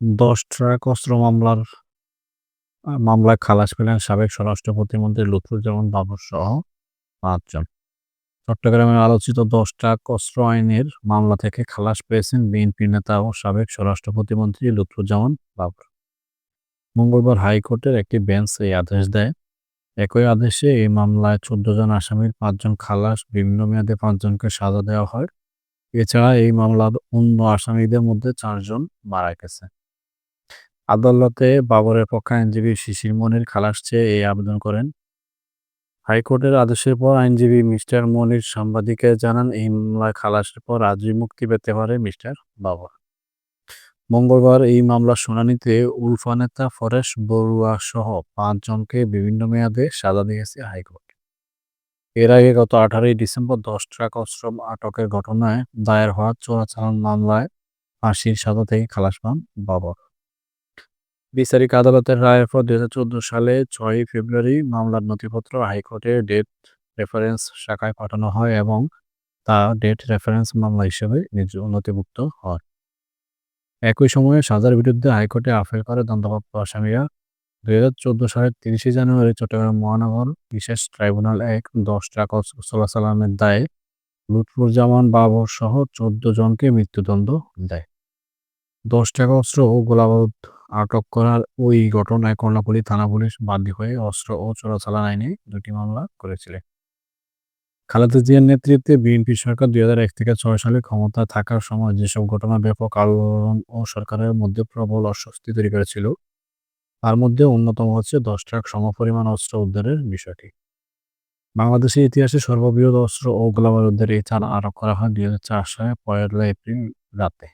১০ truck অস্ত্র মামলার মামলায় খালাস পেলেন সাবেক স্বরাষ্ট্র প্রতিমন্ত্রী লুৎফুজ্জামান বাবর সহ পাঁচজন চট্টগ্রামের আলোচিত ১০ ট্রাক অস্ত্র আইনের মামলা থেকে খালাস পেয়েছেন বিএনপি নেতা ও সাবেক স্বরাষ্ট্র প্রতিমন্ত্রী লুৎফুজ্জামান বাবর। মঙ্গলবার হাইকোর্টের একটি বেঞ্চ এই আদেশ দেয়। একই আদেশে এই মামলায় ১৪ জন আসামির পাঁচজন খালাস, বিভিন্ন মেয়াদে পাঁচজনকে সাজা দেওয়া হয়। এছাড়া এই মামলার অন্য আসামিদের মধ্যে চারজন মারা গেছে। আদালতে বাবরের পক্ষে আইনজীবী শিশির মনির খালাস চেয়ে এই আবেদন করেন। হাইকোর্টের আদেশের পর আইনজীবী মিস্টার মনির সাংবাদিকদের জানান, এই মামলায় খালাসের পর আজই মুক্তি পেতে পারে মিস্টার বাবর। মঙ্গলবার এই মামলার শুনানিতে উলফা নেতা ফরেশ বড়ুয়া সহ পাঁচজনকে বিভিন্ন মেয়াদে সাজা দিয়েছে হাইকোর্ট। এর আগে গত ১৮ই ডিসেম্বর ১০ ট্রাক অশ্রম আটকের ঘটনায় দায়ের হওয়া চোরাচালান মামলায় ফাঁসির সাজা থেকে খালাস পান বাবর। বিচারিক আদালতের রায়ের পর ২০১৪ সালে ছয়ই ফেব্রুয়ারি মামলার নথিপত্র হাইকোর্টের ডেট রেফারেন্স শাখায় পাঠানো হয় এবং তা ডেট রেফারেন্স মামলা হিসেবে নথিভুক্ত হয়। একই সময়ে সাজার বিরুদ্ধে হাইকোর্টে আপিল করে দণ্ডপ্রাপ্ত আসামিরা। ২০১৪ সালের ৩০শে জানুয়ারি চট্টগ্রাম মহানগর বিশেষ ট্রাইব্যুনাল এক ১০ ট্রাক অস্ত্র চোরাচালানের দায়ে লুৎফুজ্জামান বাবরসহ ১৪ জনকে মৃত্যুদণ্ড দেয়। ১০ ট্রাক অস্ত্র ও গোলাবারুদ আটক করার ওই ঘটনায় কর্ণফুলী থানা পুলিশ বাদী হয়ে অস্ত্র ও চোরাচালান আইনে দুটি মামলা করেছিল। খালেদা জিয়ার নেতৃত্বে বিএনপি সরকার ২০০১ থেকে ছয় সালে ক্ষমতায় থাকার সময় যেসব ঘটনা ব্যাপক আলোড়ন ও সরকারের মধ্যে প্রবল অস্বস্তি তৈরি করেছিল, তার মধ্যে অন্যতম হচ্ছে ১০ ট্রাক সমপরিমাণ অস্ত্র উদ্ধারের বিষয়টি। বাংলাদেশের ইতিহাসে সর্ববৃহৎ অস্ত্র ও গোলাবারুদের এই চালান আটক করা হয় দুই হাজার চার সালে পয়লা এপ্রিল রাতে।